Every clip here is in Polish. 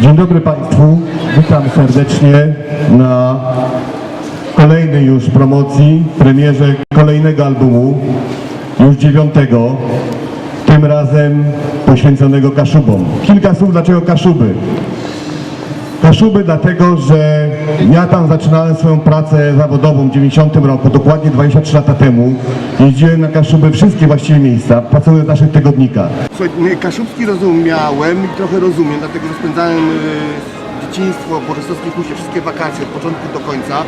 Dzień dobry Państwu, witam serdecznie na kolejnej już promocji, premierze kolejnego albumu, już dziewiątego, tym razem poświęconego Kaszubom. Kilka słów dlaczego Kaszuby. Kaszuby dlatego, że ja tam zaczynałem swoją pracę zawodową w 90 roku, dokładnie 23 lata temu. Jeździłem na Kaszuby wszystkie właściwie miejsca, pracując w naszych tygodnikach. Słuchaj, Kaszubski rozumiałem i trochę rozumiem, dlatego że spędzałem y, dzieciństwo po Rzeszowskiej Hucie, wszystkie wakacje od początku do końca, y,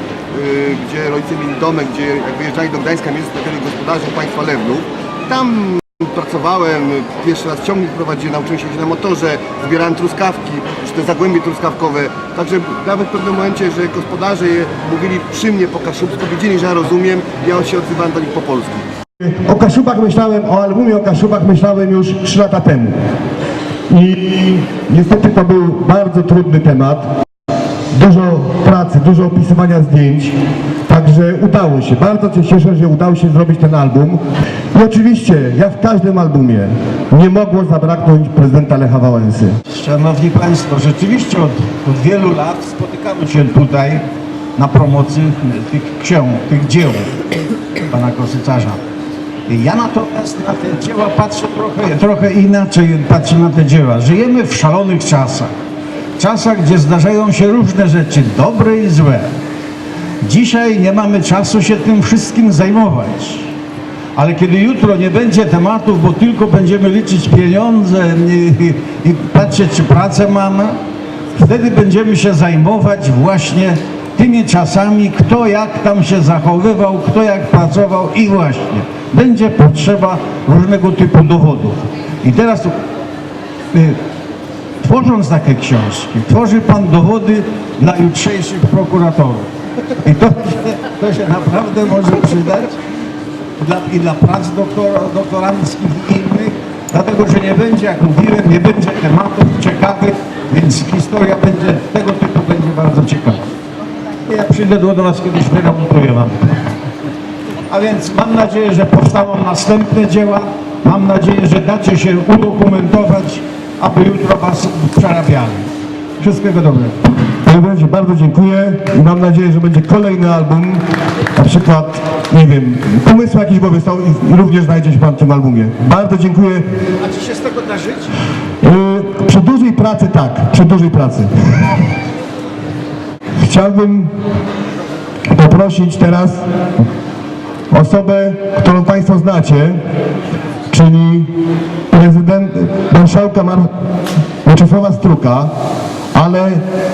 gdzie rodzice mieli domek, gdzie jak wyjeżdżali do Gdańska, mieli gospodarzy państwa Lewlów. Tam pracowałem, pierwszy raz ciągnik prowadziłem, nauczyłem się na motorze, zbierałem truskawki, czy te zagłębie truskawkowe. Także nawet w pewnym momencie, że gospodarze mówili przy mnie po kaszubsku, wiedzieli, że ja rozumiem, ja się odzywałem do nich po polsku. O Kaszubach myślałem, o albumie o Kaszubach myślałem już 3 lata temu. I niestety to był bardzo trudny temat. Dużo pracy, dużo opisywania zdjęć. Także udało się. Bardzo się cieszę, że udało się zrobić ten album. I oczywiście, jak w każdym albumie, nie mogło zabraknąć prezydenta Lecha Wałęsy. Szanowni Państwo, rzeczywiście od, od wielu lat spotykamy się tutaj na promocji tych ksiąg, tych dzieł pana Kosycarza. Ja natomiast na te dzieła patrzę trochę, trochę inaczej, patrzę na te dzieła. Żyjemy w szalonych czasach. Czasach, gdzie zdarzają się różne rzeczy, dobre i złe. Dzisiaj nie mamy czasu się tym wszystkim zajmować. Ale kiedy jutro nie będzie tematów, bo tylko będziemy liczyć pieniądze i, i, patrzeć, czy pracę mamy, wtedy będziemy się zajmować właśnie tymi czasami, kto jak tam się zachowywał, kto jak pracował i właśnie będzie potrzeba różnego typu dowodów. I teraz y, tworząc takie książki, tworzy Pan dowody dla jutrzejszych prokuratorów. I to, to się naprawdę może przydać dla, i dla prac doktor, doktoranckich i innych, dlatego że nie będzie, jak mówiłem, nie będzie tematów ciekawych, więc historia będzie, tego typu będzie bardzo ciekawa. Ja przyjdę do, do Was kiedyś, wyremontuję Wam. A więc mam nadzieję, że powstaną następne dzieła, mam nadzieję, że dacie się udokumentować, aby jutro Was przerabiali. Wszystkiego dobrego. Panie prezydencie, bardzo dziękuję i mam nadzieję, że będzie kolejny album. Na przykład, nie wiem, pomysły jakieś głowy są i również znajdzie się Pan w tym albumie. Bardzo dziękuję. A Ci się z tego da żyć? Yy, przy dużej pracy tak, przy dużej pracy. Chciałbym poprosić teraz osobę, którą Państwo znacie, czyli prezydent, marszałka Mar Mieczysława Struka, ale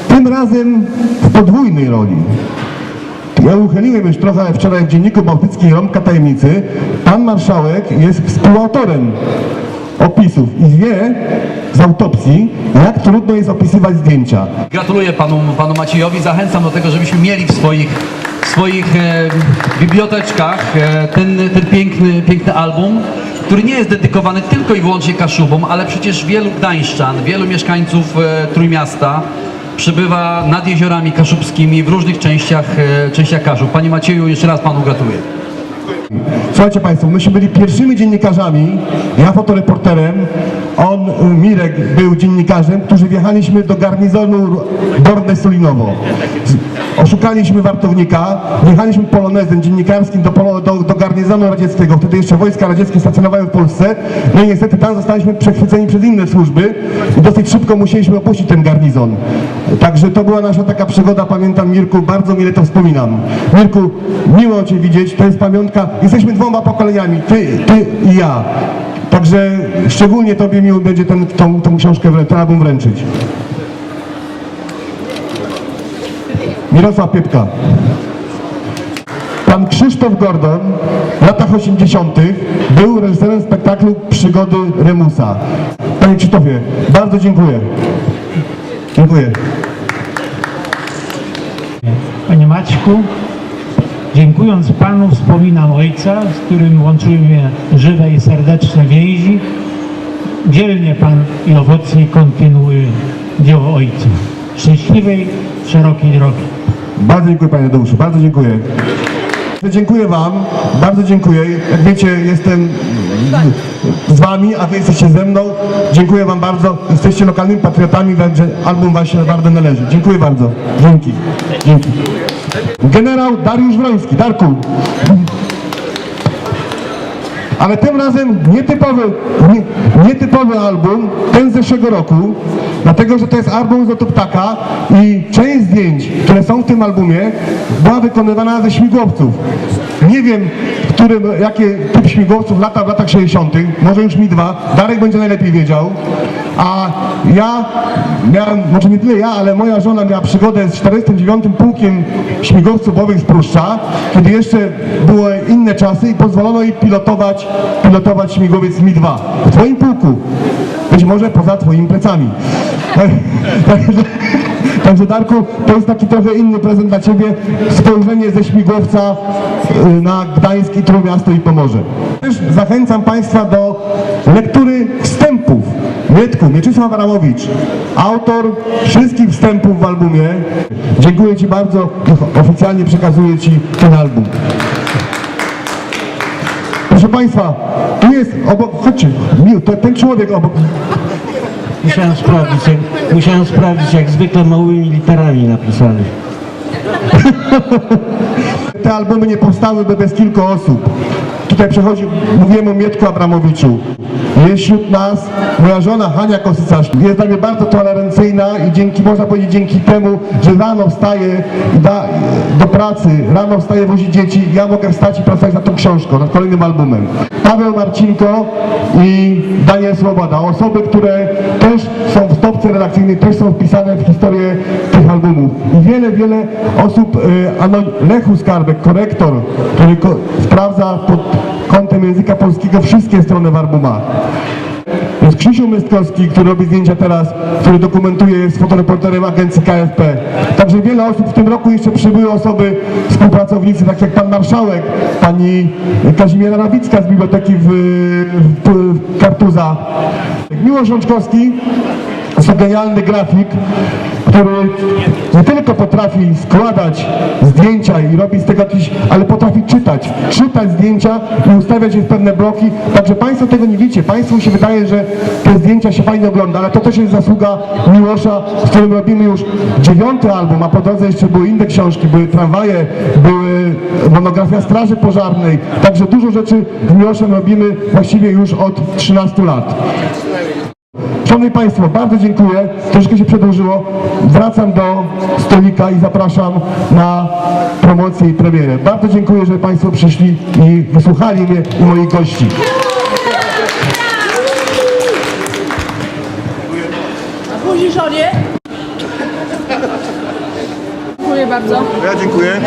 tym razem w podwójnej roli. Ja uchyliłem już trochę wczoraj w Dzienniku Bałtyckim Rąbka Tajemnicy. Pan marszałek jest współautorem opisów i wie z autopsji, jak trudno jest opisywać zdjęcia. Gratuluję panu, panu Maciejowi. Zachęcam do tego, żebyśmy mieli w swoich, w swoich e, biblioteczkach e, ten, ten piękny, piękny album, który nie jest dedykowany tylko i wyłącznie Kaszubom, ale przecież wielu gdańszczan, wielu mieszkańców e, Trójmiasta przybywa nad jeziorami kaszubskimi w różnych częściach, e, częściach Kaszub. Panie Macieju, jeszcze raz panu gratuluję. Słuchajcie Państwo, myśmy byli pierwszymi dziennikarzami, ja fotoreporterem, on, y, Mirek, był dziennikarzem, którzy wjechaliśmy do garnizonu Borne-Sulinowo. Z- Oszukaliśmy wartownika, wjechaliśmy polonezem dziennikarskim do, polo- do, do garnizonu radzieckiego, wtedy jeszcze wojska radzieckie stacjonowały w Polsce, no i niestety tam zostaliśmy przechwyceni przez inne służby i dosyć szybko musieliśmy opuścić ten garnizon. Także to była nasza taka przygoda, pamiętam Mirku, bardzo mile to wspominam. Mirku, miło Cię widzieć, to jest pamiątka, jesteśmy dwoma pokoleniami, Ty, ty i ja. Także szczególnie Tobie miło będzie ten, tą, tą książkę, ten album wręczyć. Mirosław Piepka. Pan Krzysztof Gordon w latach 80. był reżyserem spektaklu Przygody Remusa. Panie Krzysztofie, bardzo dziękuję. Dziękuję. Panie Maćku, dziękując Panu wspominam Ojca, z którym łączyły mnie żywe i serdeczne więzi. Dzielnie Pan i owocnie kontynuuje dzieło Ojca. Szczęśliwej, szerokiej drogi. Bardzo dziękuję Panie Tadeuszu, bardzo dziękuję. Dziękuję Wam, bardzo dziękuję. Jak wiecie, jestem z wami, a wy jesteście ze mną. Dziękuję wam bardzo. Jesteście lokalnymi patriotami, więc album wam się bardzo należy. Dziękuję bardzo. Dzięki. Dzięki. Generał Dariusz Wroński. Darku. Ale tym razem nietypowy, nie, nietypowy album, ten z zeszłego roku, dlatego że to jest album z lotu ptaka i część zdjęć, które są w tym albumie, była wykonywana ze śmigłowców. Nie wiem, którym, jakie typ śmigłowców lata w latach 60., może już mi dwa, Darek będzie najlepiej wiedział. A ja miałem, może nie tyle ja, ale moja żona miała przygodę z 49. Pułkiem Śmigłowców Bojowych z Pruszcza, kiedy jeszcze były inne czasy i pozwolono jej pilotować, pilotować śmigłowiec Mi-2 w twoim pułku. Być może poza twoimi plecami. Także, także Darku, to jest taki trochę inny prezent dla ciebie, spojrzenie ze śmigłowca y, na Gdańsk i Trójmiasto i Pomorze. Też zachęcam Państwa do lektury wstępów. Mietku, Mieczysław Aramowicz, autor wszystkich wstępów w albumie. Dziękuję Ci bardzo, oficjalnie przekazuję Ci ten album. Proszę Państwa, jest obok, chodźcie, mił, to, ten człowiek obok, Musiałem sprawdzić, jak, musiałem sprawdzić, jak zwykle małymi literami napisane. te albumy nie powstałyby bez kilku osób. Tutaj przechodzi, mówiłem o Mietku Abramowiczu. Jest wśród nas moja żona Hania Kosycarz. Jest dla mnie bardzo tolerancyjna i dzięki, można powiedzieć, dzięki temu, że rano wstaje da, do pracy, rano wstaje wozi dzieci, ja mogę wstać i pracować nad tą książką, nad kolejnym albumem. Paweł Marcinko i Daniel Swoboda. Osoby, które też są w stopce redakcyjnej, też są wpisane w historię tych albumów. I wiele, wiele osób, y, Lechu Skarbek, korektor, który ko sprawdza pod języka polskiego wszystkie strony w albumach. Jest Krzysiu Mystkowski, który robi zdjęcia teraz, który dokumentuje, jest fotoreporterem agencji KFP. Także wiele osób w tym roku jeszcze przybyły osoby, współpracownicy, tak jak pan marszałek, pani Kazimiera Rawicka z biblioteki w, w, w Kartuza. Miłosz Rączkowski, jest to genialny grafik, który nie tylko potrafi składać zdjęcia i robić z tego jakieś, ale potrafi czytać, czytać zdjęcia i ustawiać je w pewne bloki. Także Państwo tego nie widzicie. Państwu się wydaje, że te zdjęcia się fajnie ogląda, ale to też jest zasługa Miłosza, z którym robimy już dziewiąty album, a po drodze jeszcze były inne książki, były tramwaje, były monografia Straży Pożarnej. Także dużo rzeczy z Miłoszem robimy właściwie już od 13 lat. Szanowni Państwo, bardzo dziękuję. Troszkę się przedłużyło. Wracam do stolika i zapraszam na promocję i premierę. Bardzo dziękuję, że Państwo przyszli i wysłuchali mnie i moich gości. Buzi żonie. Dziękuję bardzo. Ja dziękuję.